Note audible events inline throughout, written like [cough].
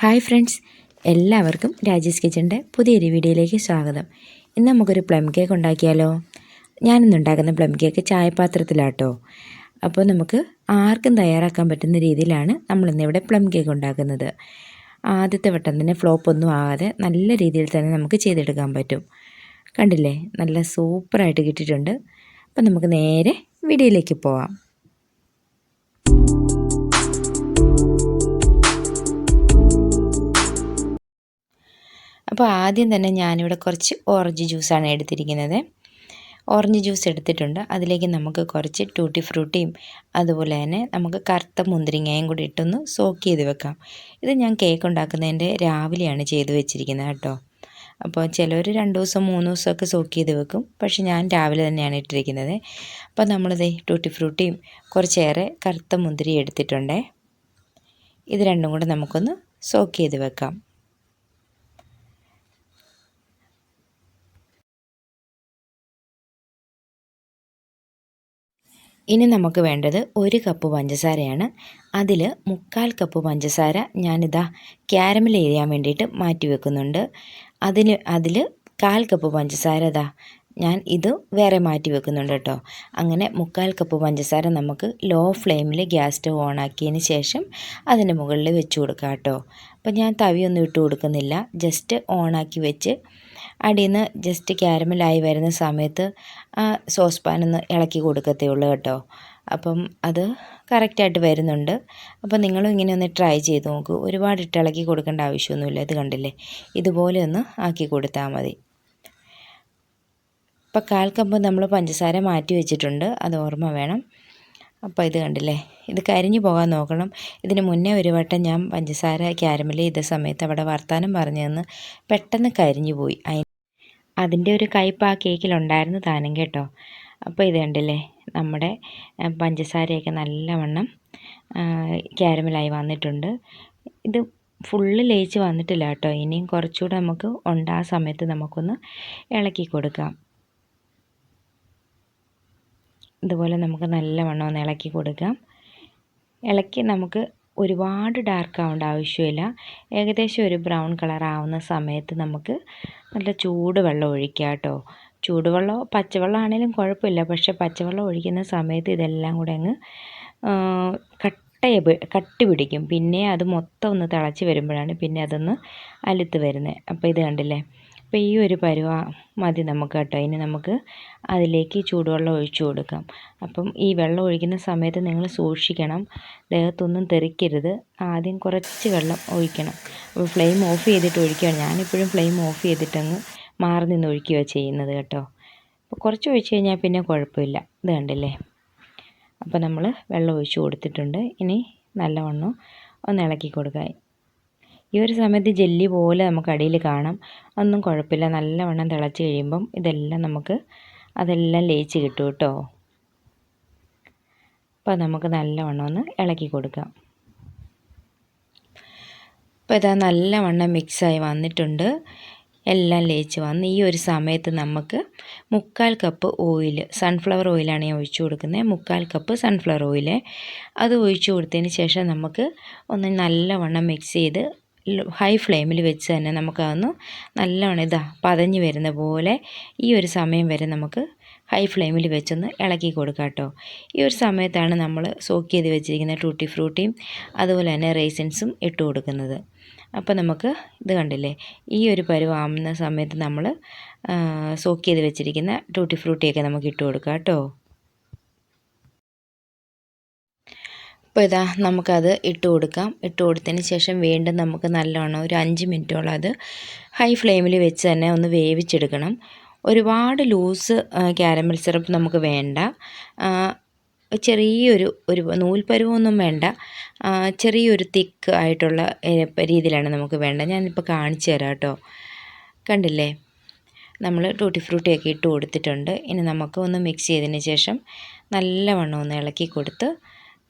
Hi friends എല്ലാവർക്കും രാജേഷ് കിച്ചന്റെ പുതിയൊരു വീഡിയോയിലേക്ക് സ്വാഗതം. ഇന്ന് നമുക്കൊരു പ്ലം കേക്ക് ഉണ്ടാക്കിയാലോ? ഞാനിന്ന് ഉണ്ടാക്കുന്ന പ്ലം കേക്ക് ചായപാത്രത്തിലാട്ടോ. അപ്പോൾ നമുക്ക് ആർക്കും തയ്യാറാക്കാൻ പറ്റുന്ന രീതിയിലാണ് നമ്മളിന്നിവിടെ പ്ലം കേക്ക് ഉണ്ടാക്കുന്നത്. ആദ്യത്തെ വട്ടം തന്നെ ഫ്ലോപ്പ് ഒന്നും ആകാതെ നല്ല രീതിയിൽ തന്നെ നമുക്ക് ചെയ്തെടുക്കാൻ പറ്റും. കണ്ടില്ലേ? നല്ല സൂപ്പറായിട്ട് കിട്ടിയിട്ടുണ്ട്. അപ്പോൾ നമുക്ക് നേരെ വീഡിയോയിലേക്ക് പോവാം. അപ്പോൾ ആദ്യം തന്നെ ഞാനിവിടെ കുറച്ച് ഓറഞ്ച് ജ്യൂസാണ് എടുത്തിരിക്കുന്നത്. ഓറഞ്ച് ജ്യൂസ് എടുത്തിട്ടുണ്ട്. അതിലേക്ക് നമുക്ക് കുറച്ച് ടൂട്ടി ഫ്രൂട്ടിയും അതുപോലെ തന്നെ നമുക്ക് കറുത്ത മുന്തിരിങ്ങയും കൂടി ഇട്ടൊന്ന് സോക്ക് ചെയ്ത് വെക്കാം. ഇത് ഞാൻ കേക്ക് ഉണ്ടാക്കുന്നതിന്റെ രാവിലെയാണ് ചെയ്ത് വെച്ചിരിക്കുന്നത് കേട്ടോ. അപ്പോൾ ചിലർ രണ്ട് ദിവസം മൂന്ന് ദിവസമൊക്കെ സോക്ക് ചെയ്ത് വെക്കും. പക്ഷേ ഞാൻ രാവിലെ തന്നെയാണ് ഇട്ടിരിക്കുന്നത്. അപ്പോൾ നമ്മളിത് ടൂട്ടി ഫ്രൂട്ടിയും കുറച്ചേറെ കറുത്ത മുന്തിരി എടുത്തിട്ടുണ്ടേ. ഇത് രണ്ടും കൂടെ നമുക്കൊന്ന് സോക്ക് ചെയ്ത് വെക്കാം. ഇനി നമുക്ക് വേണ്ടത് ഒരു കപ്പ് പഞ്ചസാരയാണ്. അതിൽ മുക്കാൽ കപ്പ് പഞ്ചസാര ഞാനിതാ ക്യാരമൽ ചെയ്യാൻ വേണ്ടിയിട്ട് മാറ്റി വെക്കുന്നുണ്ട്. അതിന് അതിൽ കാൽ കപ്പ് പഞ്ചസാര ഇതാ ഞാൻ ഇത് വേറെ മാറ്റി വെക്കുന്നുണ്ട് കേട്ടോ. അങ്ങനെ മുക്കാൽ കപ്പ് പഞ്ചസാര നമുക്ക് ലോ ഫ്ലെയിമിൽ ഗ്യാസ് സ്റ്റവ് ഓണാക്കിയതിന് ശേഷം അതിന് മുകളിൽ വെച്ച് കൊടുക്കാം കേട്ടോ. അപ്പോൾ ഞാൻ തവിയൊന്നും ഇട്ട് കൊടുക്കുന്നില്ല. ജസ്റ്റ് ഓണാക്കി വെച്ച് അടിയിൽ നിന്ന് ജസ്റ്റ് ക്യാരമലായി വരുന്ന സമയത്ത് ആ സോസ് പാൻ ഒന്ന് ഇളക്കി കൊടുക്കത്തേ ഉള്ളൂ കേട്ടോ. അപ്പം അത് കറക്റ്റായിട്ട് വരുന്നുണ്ട്. അപ്പം നിങ്ങളും ഇങ്ങനെ ഒന്ന് ട്രൈ ചെയ്ത് നോക്കൂ. ഒരുപാട് ഇട്ട് ഇളക്കി കൊടുക്കേണ്ട ആവശ്യമൊന്നുമില്ല. ഇത് കണ്ടില്ലേ? ഇതുപോലെ ഒന്ന് ആക്കി കൊടുത്താൽ മതി. അപ്പം കാൽ നമ്മൾ പഞ്ചസാര മാറ്റി വെച്ചിട്ടുണ്ട്. അത് ഓർമ്മ വേണം. അപ്പോൾ ഇത് കണ്ടില്ലേ? ഇത് കരിഞ്ഞു പോകാൻ നോക്കണം. ഇതിന് മുന്നേ ഒരു വട്ടം ഞാൻ പഞ്ചസാര ക്യാരമൽ ചെയ്ത സമയത്ത് അവിടെ വർത്താനം പറഞ്ഞു തന്ന് പെട്ടെന്ന് കരിഞ്ഞു പോയി. അതിന്റെ ഒരു കയ്പ് ആ കേക്കിലുണ്ടായിരുന്നു താനും കേട്ടോ. അപ്പോൾ ഇത് കണ്ടില്ലേ? നമ്മുടെ പഞ്ചസാരയൊക്കെ നല്ലവണ്ണം ക്യാരമലായി വന്നിട്ടുണ്ട്. ഇത് ഫുള്ള് ലയിച്ച് വന്നിട്ടില്ല കേട്ടോ. ഇനിയും കുറച്ചുകൂടെ നമുക്ക് ഉണ്ട്. ആ സമയത്ത് നമുക്കൊന്ന് ഇളക്കി കൊടുക്കാം. ഇതുപോലെ നമുക്ക് നല്ലവണ്ണം ഒന്ന് ഇളക്കി കൊടുക്കാം. ഇളക്കി നമുക്ക് ഒരുപാട് ഡാർക്ക് ആവേണ്ട ആവശ്യമില്ല. ഏകദേശം ഒരു ബ്രൗൺ കളർ ആവുന്ന സമയത്ത് നമുക്ക് നല്ല ചൂട് വെള്ളം ഒഴിക്കുക കേട്ടോ. ചൂടുവെള്ളമോ പച്ചവെള്ളം ആണെങ്കിലും കുഴപ്പമില്ല. പക്ഷേ പച്ചവെള്ളം ഒഴിക്കുന്ന സമയത്ത് ഇതെല്ലാം കൂടെ അങ്ങ് കട്ടയെ കട്ടി പിടിക്കും. പിന്നെ അത് മൊത്തം ഒന്ന് തിളച്ച് വരുമ്പോഴാണ് പിന്നെ അതൊന്ന് അലുത്ത് വരുന്നത്. അപ്പോൾ ഇത് കണ്ടില്ലേ? അപ്പോൾ ഈ ഒരു പരുവ മതി നമുക്ക് കേട്ടോ. ഇനി നമുക്ക് അതിലേക്ക് ചൂടുവെള്ളം ഒഴിച്ചു കൊടുക്കാം. അപ്പം ഈ വെള്ളം ഒഴിക്കുന്ന സമയത്ത് നിങ്ങൾ സൂക്ഷിക്കണം. ദേഹത്തൊന്നും തെറിക്കരുത്. ആദ്യം കുറച്ച് വെള്ളം ഒഴിക്കണം. അപ്പോൾ ഫ്ലെയിം ഓഫ് ചെയ്തിട്ട് ഒഴിക്കുകയാണ് ഞാനിപ്പോഴും ഫ്ലെയിം ഓഫ് ചെയ്തിട്ടങ്ങ് മാറി നിന്ന് ഒഴിക്കുക ചെയ്യുന്നത് കേട്ടോ. അപ്പോൾ കുറച്ച് ഒഴിച്ച് കഴിഞ്ഞാൽ പിന്നെ കുഴപ്പമില്ല. ഇത് കണ്ടില്ലേ? അപ്പോൾ നമ്മൾ വെള്ളം ഒഴിച്ച് കൊടുത്തിട്ടുണ്ട്. ഇനി നല്ലവണ്ണം ഒന്ന് ഇളക്കി കൊടുക്കുക. ഈ ഒരു സമയത്ത് ജെല്ലി പോലെ നമുക്ക് അടിയിൽ കാണാം. ഒന്നും കുഴപ്പമില്ല. നല്ലവണ്ണം തിളച്ച് കഴിയുമ്പം ഇതെല്ലാം നമുക്ക് അതെല്ലാം ലയിച്ച് കിട്ടും കേട്ടോ. അപ്പോൾ നമുക്ക് നല്ലവണ്ണം ഒന്ന് ഇളക്കി കൊടുക്കാം. അപ്പോൾ ഇതാ നല്ലവണ്ണം മിക്സായി വന്നിട്ടുണ്ട്. എല്ലാം ലയിച്ച് വന്ന് ഈ ഒരു സമയത്ത് നമുക്ക് മുക്കാൽ കപ്പ് ഓയിൽ സൺഫ്ലവർ ഓയിലാണ് ഞാൻ ഒഴിച്ചു കൊടുക്കുന്നത്. മുക്കാൽ കപ്പ് സൺഫ്ലവർ ഓയിൽ അത് ഒഴിച്ചു കൊടുത്തതിന് ശേഷം നമുക്ക് ഒന്ന് നല്ലവണ്ണം മിക്സ് ചെയ്ത് ഹൈ ഫ്ലെയിമിൽ വെച്ച് തന്നെ നമുക്കതൊന്ന് നല്ലവണ്ണം ഇതാ പതഞ്ഞ് വരുന്ന പോലെ ഈ ഒരു സമയം വരെ നമുക്ക് ഹൈ ഫ്ലെയിമിൽ വെച്ചൊന്ന് ഇളക്കി കൊടുക്കാം കേട്ടോ ഈ ഒരു സമയത്താണ് നമ്മൾ സോക്ക് ചെയ്ത് വെച്ചിരിക്കുന്ന ടൂട്ടി ഫ്രൂട്ടിയും അതുപോലെ തന്നെ റേസിൻസും ഇട്ട് കൊടുക്കുന്നത്. അപ്പോൾ നമുക്ക് ഇത് കണ്ടില്ലേ? ഈ ഒരു പരുവാകുന്ന സമയത്ത് നമ്മൾ സോക്ക് ചെയ്ത് വെച്ചിരിക്കുന്ന ടൂട്ടി ഫ്രൂട്ടിയൊക്കെ നമുക്ക് ഇട്ട് കൊടുക്കാം കേട്ടോ അപ്പോൾ ഇതാ നമുക്കത് ഇട്ട് കൊടുക്കാം. ഇട്ട് കൊടുത്തതിന് ശേഷം വീണ്ടും നമുക്ക് നല്ലോണം ഒരു അഞ്ച് മിനിറ്റോളം അത് ഹൈ ഫ്ലെയിമിൽ വെച്ച് തന്നെ ഒന്ന് വേവിച്ചെടുക്കണം. ഒരുപാട് ലൂസ് ക്യാരമൽ സിറപ്പ് നമുക്ക് വേണ്ട. ചെറിയൊരു ഒരു നൂൽപ്പരുവൊന്നും വേണ്ട. ചെറിയൊരു തിക്ക് ആയിട്ടുള്ള രീതിയിലാണ് നമുക്ക് വേണ്ടത് ഞാനിപ്പോൾ കാണിച്ചു തരാം കേട്ടോ. കണ്ടില്ലേ? നമ്മൾ ടൂട്ടി ഫ്രൂട്ടിയൊക്കെ ഇട്ട് കൊടുത്തിട്ടുണ്ട്. ഇനി നമുക്ക് ഒന്ന് മിക്സ് ചെയ്തതിന് ശേഷം നല്ലവണ്ണം ഒന്ന് ഇളക്കി കൊടുത്ത്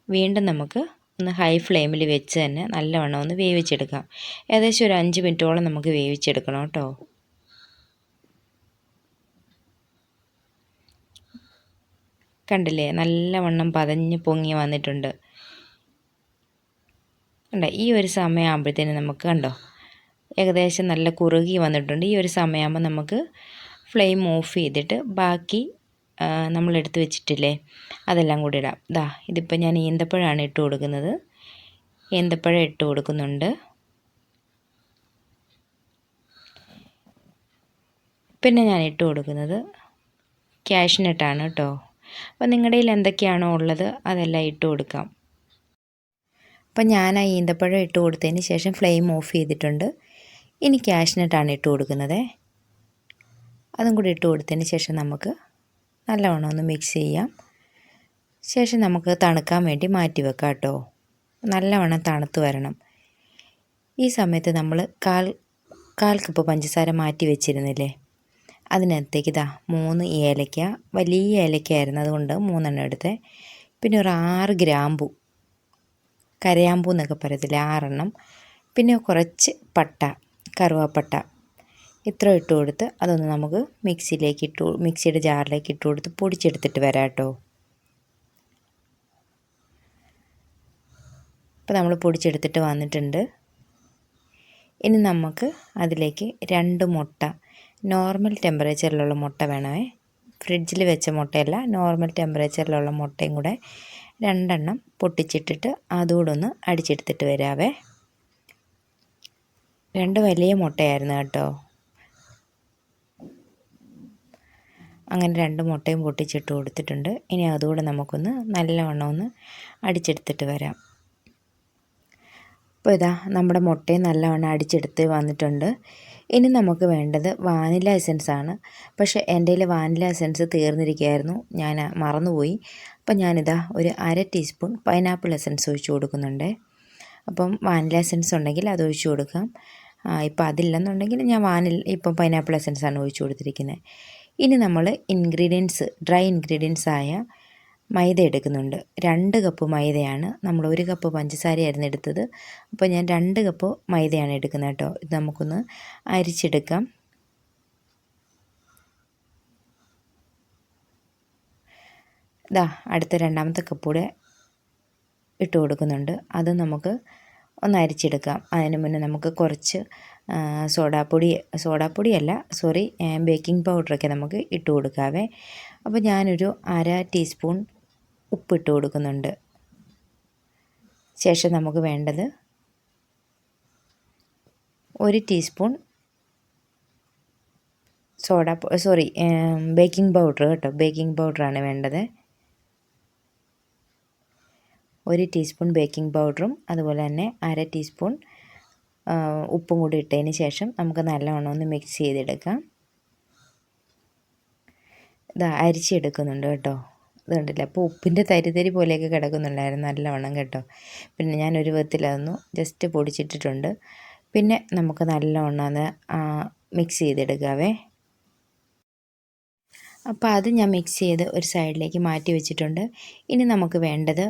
വീണ്ടും നമുക്ക് ഒന്ന് ഹൈ ഫ്ലെയിമിൽ വെച്ച് തന്നെ നല്ലവണ്ണം ഒന്ന് വേവിച്ചെടുക്കാം. ഏകദേശം ഒരു അഞ്ച് മിനിറ്റോളം നമുക്ക് വേവിച്ചെടുക്കണം കേട്ടോ. കണ്ടില്ലേ? നല്ലവണ്ണം പതഞ്ഞ് പൊങ്ങി വന്നിട്ടുണ്ട്. കണ്ടോ? ഈ ഒരു സമയമാകുമ്പോഴത്തേനും നമുക്ക് കണ്ടോ? ഏകദേശം നല്ല കുറുകി വന്നിട്ടുണ്ട്. ഈ ഒരു സമയമാകുമ്പോൾ നമുക്ക് ഫ്ലെയിം ഓഫ് ചെയ്തിട്ട് ബാക്കി നമ്മൾ എടുത്ത് വെച്ചിട്ടില്ലേ? അതെല്ലാം കൂടി ഇടാം. ദാ ഇതിപ്പോൾ ഞാൻ ഈന്തപ്പഴമാണ് ഇട്ട് കൊടുക്കുന്നത്. ഈന്തപ്പഴം ഇട്ട് കൊടുക്കുന്നുണ്ട്. പിന്നെ ഞാൻ ഇട്ട് കൊടുക്കുന്നത് ക്യാഷിനിട്ടാണ് കേട്ടോ. അപ്പോൾ നിങ്ങളുടെ കയ്യിൽ എന്തൊക്കെയാണോ ഉള്ളത് അതെല്ലാം ഇട്ട് കൊടുക്കാം. അപ്പം ഞാൻ ആ ഈന്തപ്പഴം ഇട്ട് കൊടുത്തതിന് ശേഷം ഫ്ലെയിം ഓഫ് ചെയ്തിട്ടുണ്ട്. ഇനി ക്യാഷിനിട്ടാണ് ഇട്ട് കൊടുക്കുന്നത്. അതും കൂടി ഇട്ട് കൊടുത്തതിന് ശേഷം നമുക്ക് നല്ലവണ്ണം ഒന്ന് മിക്സ് ചെയ്യാം. ശേഷം നമുക്ക് തണുക്കാൻ വേണ്ടി മാറ്റി വെക്കാം കേട്ടോ. നല്ലവണ്ണം തണുത്ത് വരണം. ഈ സമയത്ത് നമ്മൾ കാൽ കാൽ കപ്പ് പഞ്ചസാര മാറ്റി വെച്ചിരുന്നില്ലേ? അതിനകത്തേക്ക് ഇതാ മൂന്ന് ഏലക്ക വലിയ ഏലക്കയായിരുന്നു. അതുകൊണ്ട് മൂന്നെണ്ണം എടുത്തേ. പിന്നെ ഒരു ആറ് ഗ്രാമ്പു കരയാമ്പൂ എന്നൊക്കെ പറയത്തില്ല? ആറെണ്ണം. പിന്നെ കുറച്ച് പട്ട കറുവാപ്പട്ട. ഇത്ര ഇട്ട് കൊടുത്ത് അതൊന്ന് നമുക്ക് മിക്സിയിലേക്ക് ഇട്ട് മിക്സിയുടെ ജാറിലേക്ക് ഇട്ട് കൊടുത്ത് പൊടിച്ചെടുത്തിട്ട് വരാം കേട്ടോ. അപ്പോൾ നമ്മൾ പൊടിച്ചെടുത്തിട്ട് വന്നിട്ടുണ്ട്. ഇനി നമുക്ക് അതിലേക്ക് രണ്ട് മുട്ട നോർമൽ ടെമ്പറേച്ചറിലുള്ള മുട്ട വേണമേ. ഫ്രിഡ്ജിൽ വെച്ച മുട്ടയല്ല നോർമൽ ടെമ്പറേച്ചറിലുള്ള മുട്ടയും കൂടെ രണ്ടെണ്ണം പൊട്ടിച്ചിട്ടിട്ട് അതുകൂടെ ഒന്ന് അടിച്ചെടുത്തിട്ട് വരാവേ. രണ്ട് വലിയ മുട്ടയായിരുന്നു കേട്ടോ. അങ്ങനെ രണ്ട് മുട്ടയും പൊട്ടിച്ചിട്ട് കൊടുത്തിട്ടുണ്ട്. ഇനി അതുകൂടെ നമുക്കൊന്ന് നല്ലവണ്ണം ഒന്ന് അടിച്ചെടുത്തിട്ട് വരാം. അപ്പോൾ ഇതാ നമ്മുടെ മുട്ടയും നല്ലവണ്ണം അടിച്ചെടുത്ത് വന്നിട്ടുണ്ട്. ഇനി നമുക്ക് വേണ്ടത് വാനില എസൻസ് ആണ്. പക്ഷേ എന്റെ കയ്യിൽ വാനില എസൻസ് തീർന്നിരിക്കുകയായിരുന്നു. ഞാൻ മറന്നുപോയി. അപ്പം ഞാനിതാ ഒരു അര ടീസ്പൂൺ പൈനാപ്പിൾ എസൻസ് ഒഴിച്ച് കൊടുക്കുന്നുണ്ട്. അപ്പം വാനില എസൻസ് ഉണ്ടെങ്കിൽ അത് ഒഴിച്ച് കൊടുക്കാം. ഇപ്പം അതില്ലെന്നുണ്ടെങ്കിൽ ഞാൻ വാനിൽ ഇപ്പം പൈനാപ്പിൾ എസൻസ് ആണ് ഒഴിച്ച് കൊടുത്തിരിക്കുന്നത്. ഇനി നമ്മൾ ഇൻഗ്രീഡിയൻസ് ഡ്രൈ ഇൻഗ്രീഡിയൻസ് ആയ മൈദ എടുക്കുന്നുണ്ട്. രണ്ട് കപ്പ് മൈദയാണ്. നമ്മൾ ഒരു കപ്പ് പഞ്ചസാരയായിരുന്നു എടുത്തത്. അപ്പോൾ ഞാൻ രണ്ട് കപ്പ് മൈദയാണ് എടുക്കുന്നത് കേട്ടോ. ഇത് നമുക്കൊന്ന് അരിച്ചെടുക്കാം. ഇതാ അടുത്ത രണ്ടാമത്തെ കപ്പ് കൂടെ ഇട്ട് കൊടുക്കുന്നുണ്ട്. അത് നമുക്ക് ഒന്ന് അരിച്ചെടുക്കാം. അതിന് മുന്നേ നമുക്ക് കുറച്ച് സോഡാപ്പൊടി സോഡാപ്പൊടിയല്ല സോറി ബേക്കിംഗ് പൗഡറൊക്കെ നമുക്ക് ഇട്ട് കൊടുക്കാവേ. അപ്പോൾ ഞാനൊരു അര ടീസ്പൂൺ ഉപ്പിട്ട് കൊടുക്കുന്നുണ്ട്. ശേഷം നമുക്ക് വേണ്ടത് ഒരു teaspoon soda sorry baking powder കേട്ടോ ബേക്കിംഗ് പൗഡറാണ് വേണ്ടത്. ഒരു ടീസ്പൂൺ ബേക്കിംഗ് പൗഡറും അതുപോലെ തന്നെ അര ടീസ്പൂൺ ഉപ്പും കൂടി ഇട്ടതിന് ശേഷം നമുക്ക് നല്ലവണ്ണം ഒന്ന് മിക്സ് ചെയ്തെടുക്കാം. ഇതാ അരിച്ചെടുക്കുന്നുണ്ട് കേട്ടോ. ഇത് കണ്ടില്ല അപ്പോൾ ഉപ്പിന്റെ തരിതരി പോലെയൊക്കെ കിടക്കുന്നുണ്ടായിരുന്നു നല്ലവണ്ണം കേട്ടോ. പിന്നെ ഞാൻ ഒരു വിധത്തിൽ അതൊന്ന് ജസ്റ്റ് പൊടിച്ചിട്ടിട്ടുണ്ട്. പിന്നെ നമുക്ക് നല്ലവണ്ണം അത് മിക്സ് ചെയ്തെടുക്കാവേ. അപ്പോൾ അത് ഞാൻ മിക്സ് ചെയ്ത് ഒരു സൈഡിലേക്ക് മാറ്റി വെച്ചിട്ടുണ്ട്. ഇനി നമുക്ക് വേണ്ടത്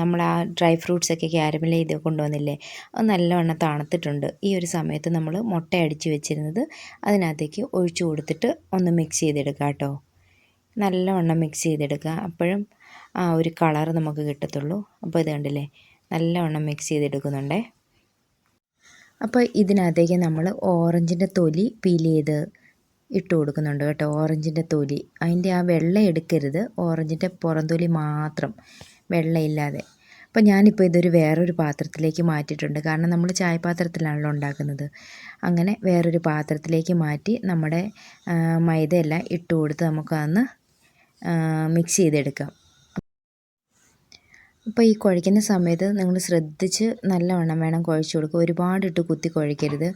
നമ്മൾ ആ ഡ്രൈ ഫ്രൂട്ട്സൊക്കെ ക്യാരമൽ ചെയ്ത് കൊണ്ടുവന്നില്ലേ അത് നല്ലവണ്ണം തണുത്തിട്ടുണ്ട്. ഈ ഒരു സമയത്ത് നമ്മൾ മുട്ട അടിച്ച് വെച്ചിരുന്നത് അതിനകത്തേക്ക് ഒഴിച്ചു കൊടുത്തിട്ട് ഒന്ന് മിക്സ് ചെയ്തെടുക്കാം കേട്ടോ നല്ലവണ്ണം മിക്സ് ചെയ്തെടുക്കുക അപ്പോഴും ആ ഒരു കളർ നമുക്ക് കിട്ടത്തുള്ളൂ. അപ്പോൾ ഇത് കണ്ടില്ലേ നല്ലവണ്ണം മിക്സ് ചെയ്തെടുക്കുന്നുണ്ടേ. അപ്പോൾ ഇതിനകത്തേക്ക് നമ്മൾ ഓറഞ്ചിന്റെ തൊലി പീൽ ചെയ്ത് ഇട്ട് കൊടുക്കുന്നുണ്ട് കേട്ടോ ഓറഞ്ചിന്റെ തൊലി. അതിന്റെ ആ വെള്ള എടുക്കരുത് ഓറഞ്ചിന്റെ പുറംതൊലി മാത്രം വെള്ളയില്ലാതെ. അപ്പോൾ ഞാനിപ്പോൾ ഇതൊരു വേറൊരു പാത്രത്തിലേക്ക് മാറ്റിയിട്ടുണ്ട്. കാരണം നമ്മൾ ചായപാത്രത്തിലാണല്ലോ ഉണ്ടാക്കുന്നത്. അങ്ങനെ വേറൊരു പാത്രത്തിലേക്ക് മാറ്റി നമ്മുടെ മൈദയെല്ലാം ഇട്ട് കൊടുത്ത് നമുക്കതൊന്ന് മിക്സ് ചെയ്തെടുക്കാം. അപ്പോൾ ഈ കുഴയ്ക്കുന്ന സമയത്ത് നിങ്ങൾ ശ്രദ്ധിച്ച് നല്ലവണ്ണം വേണം കുഴച്ച് കൊടുക്കുക. ഒരുപാടിട്ട് കുത്തി കുഴയ്ക്കരുത്.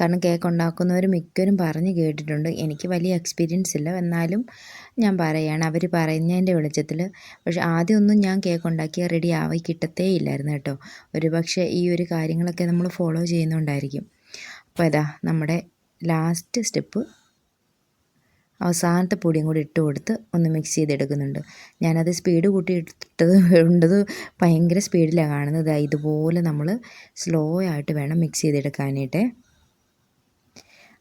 കാരണം കേക്ക് ഉണ്ടാക്കുന്നവർ മിക്കവരും പറഞ്ഞ് കേട്ടിട്ടുണ്ട്. എനിക്ക് വലിയ എക്സ്പീരിയൻസ് ഇല്ല. എന്നാലും ഞാൻ പറയുകയാണ് അവർ പറയുന്നതിന്റെ വെളിച്ചത്തിൽ പക്ഷേ ആദ്യമൊന്നും ഞാൻ കേക്ക് ഉണ്ടാക്കിയാൽ റെഡി ആവാൻ കിട്ടത്തേ ഇല്ലായിരുന്നു കേട്ടോ. ഒരു പക്ഷേ ഈ ഒരു കാര്യങ്ങളൊക്കെ നമ്മൾ ഫോളോ ചെയ്യുന്നുണ്ടായിരിക്കും. അപ്പോൾ ഇതാ നമ്മുടെ ലാസ്റ്റ് സ്റ്റെപ്പ് അവസാനത്തെ പൊടിയും കൂടി ഇട്ട് കൊടുത്ത് ഒന്ന് മിക്സ് ചെയ്തെടുക്കുന്നുണ്ട്. ഞാനത് സ്പീഡ് കൂട്ടി ഇട്ടത് [laughs] ഉണ്ടത് ഭയങ്കര സ്പീഡിലാണ് കാണുന്നത്. ഇതുപോലെ നമ്മൾ സ്ലോ ആയിട്ട് വേണം മിക്സ് ചെയ്തെടുക്കാനായിട്ട്.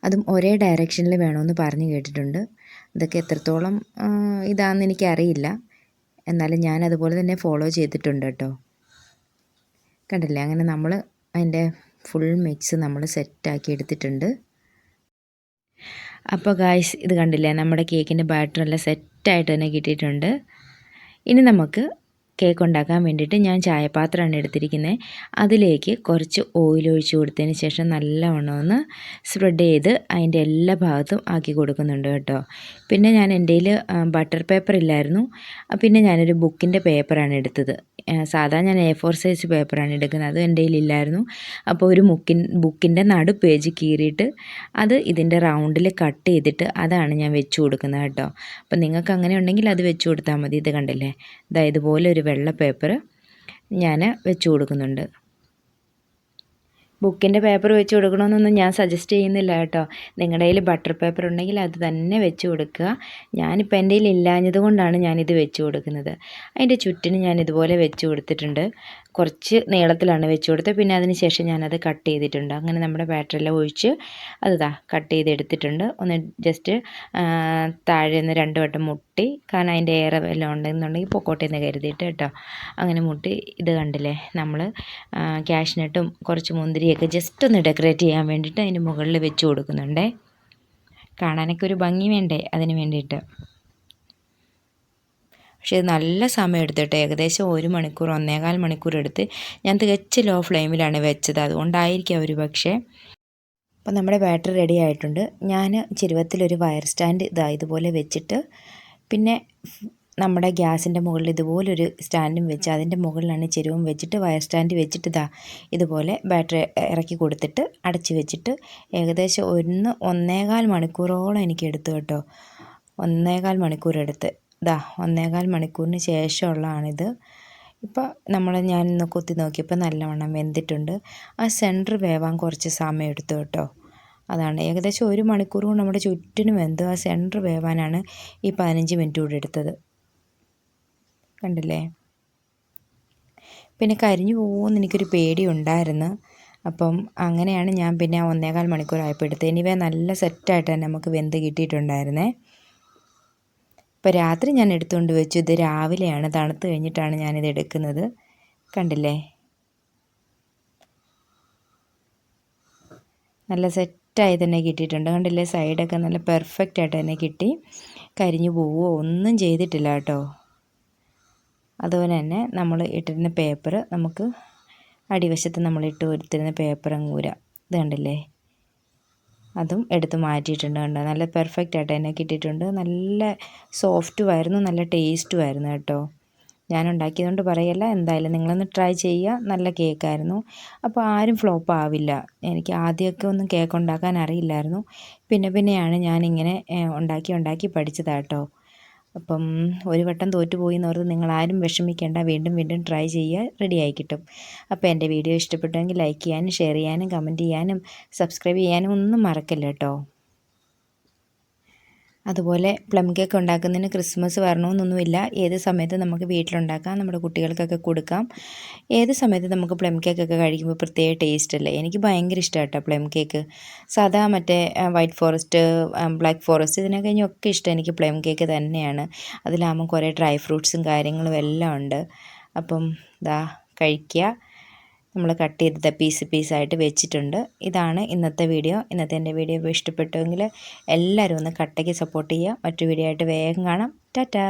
അതും ഒരേ ഡയറക്ഷനിൽ വേണമെന്ന് പറഞ്ഞ് കേട്ടിട്ടുണ്ട്. ഇതൊക്കെ എത്രത്തോളം ഇതാണെന്ന് എനിക്കറിയില്ല. എന്നാലും ഞാൻ അതുപോലെ തന്നെ ഫോളോ ചെയ്തിട്ടുണ്ട് കേട്ടോ. കണ്ടില്ലേ? അങ്ങനെ നമ്മൾ അതിന്റെ ഫുൾ മിക്സ് നമ്മൾ സെറ്റാക്കി എടുത്തിട്ടുണ്ട്. അപ്പോൾ ഗായ്സ് ഇത് കണ്ടില്ലേ? നമ്മുടെ കേക്കിന്റെ ബാറ്ററെല്ലാം സെറ്റായിട്ട് തന്നെ കിട്ടിയിട്ടുണ്ട്. ഇനി നമുക്ക് കേക്ക് ഉണ്ടാക്കാൻ വേണ്ടിയിട്ട് ഞാൻ ചായപാത്രമാണ് എടുത്തിരിക്കുന്നത്. അതിലേക്ക് കുറച്ച് ഓയിൽ ഒഴിച്ച് കൊടുത്തതിന് ശേഷം നല്ലവണ്ണം ഒന്ന് സ്പ്രെഡ് ചെയ്ത് അതിന്റെ എല്ലാ ഭാഗത്തും ആക്കി കൊടുക്കുന്നുണ്ട് കേട്ടോ. പിന്നെ ഞാൻ എന്റെ ബട്ടർ പേപ്പർ ഇല്ലായിരുന്നു. പിന്നെ ഞാനൊരു ബുക്കിന്റെ പേപ്പറാണ് എടുത്തത്. സാധാ ഞാൻ എ ഫോർ സൈസ് പേപ്പറാണ് എടുക്കുന്നത്. അത് എന്റെ കയ്യിലില്ലായിരുന്നു. അപ്പോൾ ഒരു മുക്കിൻ ബുക്കിന്റെ നടു പേജ് കീറിയിട്ട് അത് ഇതിന്റെ റൗണ്ടിൽ കട്ട് ചെയ്തിട്ട് അതാണ് ഞാൻ വെച്ച് കൊടുക്കുന്നത് കേട്ടോ. അപ്പോൾ നിങ്ങൾക്ക് അങ്ങനെ ഉണ്ടെങ്കിൽ അത് വെച്ച് കൊടുത്താൽ മതി. ഇത് കണ്ടില്ലേ? ഇതാ ഇതുപോലെ ഒരു വെള്ള പേപ്പർ ഞാൻ വെച്ച് കൊടുക്കുന്നുണ്ട്. ബുക്കിന്റെ പേപ്പർ വെച്ച് കൊടുക്കണമെന്നൊന്നും ഞാൻ സജസ്റ്റ് ചെയ്യുന്നില്ല കേട്ടോ. നിങ്ങളുടെ കയ്യിൽ ബട്ടർ പേപ്പർ ഉണ്ടെങ്കിൽ അത് തന്നെ വെച്ച് കൊടുക്കുക. ഞാനിപ്പോൾ എന്റെ കയ്യിൽ ഇല്ലാഞ്ഞത് കൊണ്ടാണ് ഞാനിത് വെച്ച് കൊടുക്കുന്നത്. അതിന്റെ ചുറ്റിന് ഞാൻ ഇതുപോലെ വെച്ച് കൊടുത്തിട്ടുണ്ട്. കുറച്ച് നീളത്തിലാണ് വെച്ച് കൊടുത്തത്. പിന്നെ അതിന് ശേഷം ഞാനത് കട്ട് ചെയ്തിട്ടുണ്ട്. അങ്ങനെ നമ്മുടെ ബാറ്ററെല്ലാം ഒഴിച്ച് അത് കട്ട് ചെയ്തെടുത്തിട്ടുണ്ട്. ഒന്ന് ജസ്റ്റ് താഴെ നിന്ന് രണ്ട് വട്ടം മുട്ടി കാരണം അതിന്റെ എയർ വല്ലതും ഉണ്ടെന്നുണ്ടെങ്കിൽ പൊക്കോട്ടെ എന്ന് കരുതിയിട്ട് കേട്ടോ. അങ്ങനെ മുട്ടി ഇത് കണ്ടില്ലേ? നമ്മൾ ക്യാഷ്നട്ടും കുറച്ച് മുന്തിരിയൊക്കെ ജസ്റ്റ് ഒന്ന് ഡെക്കറേറ്റ് ചെയ്യാൻ വേണ്ടിയിട്ട് അതിന്റെ മുകളിൽ വെച്ച് കൊടുക്കുന്നുണ്ടേ. കാണാനൊക്കെ ഒരു ഭംഗി വേണ്ടേ അതിന് വേണ്ടിയിട്ട്? പക്ഷേ ഇത് നല്ല സമയം എടുത്തിട്ട് ഏകദേശം ഒരു മണിക്കൂർ ഒന്നേകാൽ മണിക്കൂർ എടുത്ത് ഞാൻ തികച്ച് ലോ ഫ്ലെയിമിലാണ് വെച്ചത്. അതുകൊണ്ടായിരിക്കാം ഒരു പക്ഷേ. അപ്പോൾ നമ്മുടെ ബാറ്ററി റെഡി ആയിട്ടുണ്ട്. ഞാൻ ചിരുവത്തിലൊരു വയർ സ്റ്റാൻഡ് ഇതാ ഇതുപോലെ വെച്ചിട്ട് പിന്നെ നമ്മുടെ ഗ്യാസിന്റെ മുകളിൽ ഇതുപോലൊരു സ്റ്റാൻഡും വെച്ച് അതിന്റെ മുകളിലാണ് ചെരുവും വെച്ചിട്ട് വയർ സ്റ്റാൻഡ് വെച്ചിട്ട് ഇതാ ഇതുപോലെ ബാറ്ററി ഇറക്കി കൊടുത്തിട്ട് അടച്ച് വെച്ചിട്ട് ഏകദേശം ഒന്ന് ഒന്നേകാൽ മണിക്കൂറോളം എനിക്ക് എടുത്തു കേട്ടോ. ഒന്നേകാൽ മണിക്കൂർ എടുത്ത്. ഇതാ ഒന്നേകാൽ മണിക്കൂറിന് ശേഷമുള്ളതാണിത്. ഇപ്പോൾ നമ്മൾ ഞാനിന്ന് കുത്തി നോക്കിയപ്പോൾ നല്ലവണ്ണം വെന്തിട്ടുണ്ട്. ആ സെന്റർ വേവാൻ കുറച്ച് സമയം എടുത്തു കേട്ടോ. അതാണ്. ഏകദേശം ഒരു മണിക്കൂർ കൊണ്ട് നമ്മുടെ ചുറ്റിനും വെന്ത് ആ സെന്റർ വേവാനാണ് ഈ പതിനഞ്ച് മിനിറ്റ് കൂടെ എടുത്തത്. കണ്ടില്ലേ? പിന്നെ കരിഞ്ഞു പോകുമെന്ന് എനിക്കൊരു പേടി ഉണ്ടായിരുന്നു അപ്പം അങ്ങനെയാണ് ഞാൻ പിന്നെ ഒന്നേകാൽ മണിക്കൂറായപ്പോൾ എടുത്തത് എനിവേ നല്ല സെറ്റായിട്ട് തന്നെ നമുക്ക് വെന്ത് കിട്ടിയിട്ടുണ്ടായിരുന്നേ. ഇപ്പോൾ രാത്രി ഞാൻ എടുത്തുകൊണ്ട് വെച്ചു. ഇത് രാവിലെയാണ്. തണുത്ത് കഴിഞ്ഞിട്ടാണ് ഞാനിത് എടുക്കുന്നത്. കണ്ടില്ലേ? നല്ല സെറ്റായി തന്നെ കിട്ടിയിട്ടുണ്ട്. കണ്ടില്ലേ? സൈഡൊക്കെ നല്ല പെർഫെക്റ്റ് ആയിട്ട് തന്നെ കിട്ടി. കരിഞ്ഞു പോവുമോ ഒന്നും ചെയ്തിട്ടില്ല കേട്ടോ. അതുപോലെ തന്നെ നമ്മൾ ഇട്ടിരുന്ന പേപ്പർ നമുക്ക് അടിവശത്ത് നമ്മൾ ഇട്ട് കൊടുത്തിരുന്ന പേപ്പർ അങ്ങൂര. ഇത് കണ്ടില്ലേ? അതും എടുത്ത് മാറ്റിയിട്ടുണ്ട് കണ്ടോ? നല്ല പെർഫെക്റ്റ് ആയിട്ട് തന്നെ കിട്ടിയിട്ടുണ്ട്. നല്ല സോഫ്റ്റുമായിരുന്നു നല്ല ടേസ്റ്റുമായിരുന്നു കേട്ടോ. ഞാൻ ഉണ്ടാക്കിയതുകൊണ്ട് പറയല്ല. എന്തായാലും നിങ്ങളൊന്ന് ട്രൈ ചെയ്യുക. നല്ല കേക്കായിരുന്നു. അപ്പോൾ ആരും ഫ്ലോപ്പ് ആവില്ല. എനിക്ക് ആദ്യമൊക്കെ ഒന്നും കേക്ക് ഉണ്ടാക്കാൻ അറിയില്ലായിരുന്നു. പിന്നെ പിന്നെയാണ് ഞാനിങ്ങനെ ഉണ്ടാക്കി ഉണ്ടാക്കി പഠിച്ചതാട്ടോ. അപ്പം ഒരു വട്ടം തോറ്റുപോയി എന്ന് പറഞ്ഞ് നിങ്ങളാരും വിഷമിക്കേണ്ട. വീണ്ടും വീണ്ടും ട്രൈ ചെയ്യുക. റെഡിയായി കിട്ടും. അപ്പോൾ എന്റെ വീഡിയോ ഇഷ്ടപ്പെട്ടെങ്കിൽ ലൈക്ക് ചെയ്യാനും ഷെയർ ചെയ്യാനും കമന്റ് ചെയ്യാനും സബ്സ്ക്രൈബ് ചെയ്യാനും ഒന്നും മറക്കല്ല കേട്ടോ അതുപോലെ പ്ലം കേക്ക് ഉണ്ടാക്കുന്നതിന് ക്രിസ്മസ് വരണമെന്നൊന്നുമില്ല. ഏത് സമയത്ത് നമുക്ക് വീട്ടിലുണ്ടാക്കാം നമ്മുടെ കുട്ടികൾക്കൊക്കെ കൊടുക്കാം. ഏത് സമയത്ത് നമുക്ക് പ്ലം കേക്കൊക്കെ കഴിക്കുമ്പോൾ പ്രത്യേക ടേസ്റ്റ് അല്ലേ? എനിക്ക് ഭയങ്കര ഇഷ്ടമാണ് പ്ലം കേക്ക് സാധാ മറ്റേ വൈറ്റ് ഫോറസ്റ്റ് ബ്ലാക്ക് ഫോറസ്റ്റ് ഇതിനെ കഴിഞ്ഞൊക്കെ ഇഷ്ടം എനിക്ക് പ്ലം കേക്ക് തന്നെയാണ്. അതിലാകുമ്പോൾ കുറേ ഡ്രൈ ഫ്രൂട്ട്സും കാര്യങ്ങളും എല്ലാം ഉണ്ട്. അപ്പം ഇതാ കഴിക്കുക. നമ്മൾ കട്ട് ചെയ്ത പീസ് പീസായിട്ട് വെച്ചിട്ടുണ്ട്. ഇതാണ് ഇന്നത്തെ വീഡിയോ ഇന്നത്തെ എന്റെ വീഡിയോ ഇഷ്ടപ്പെട്ടുവെങ്കിൽ എല്ലാവരും ഒന്ന് കട്ടയ്ക്ക് സപ്പോർട്ട് ചെയ്യുക. മറ്റു വീഡിയോ ആയിട്ട് വേഗം കാണാം. ടാറ്റാ.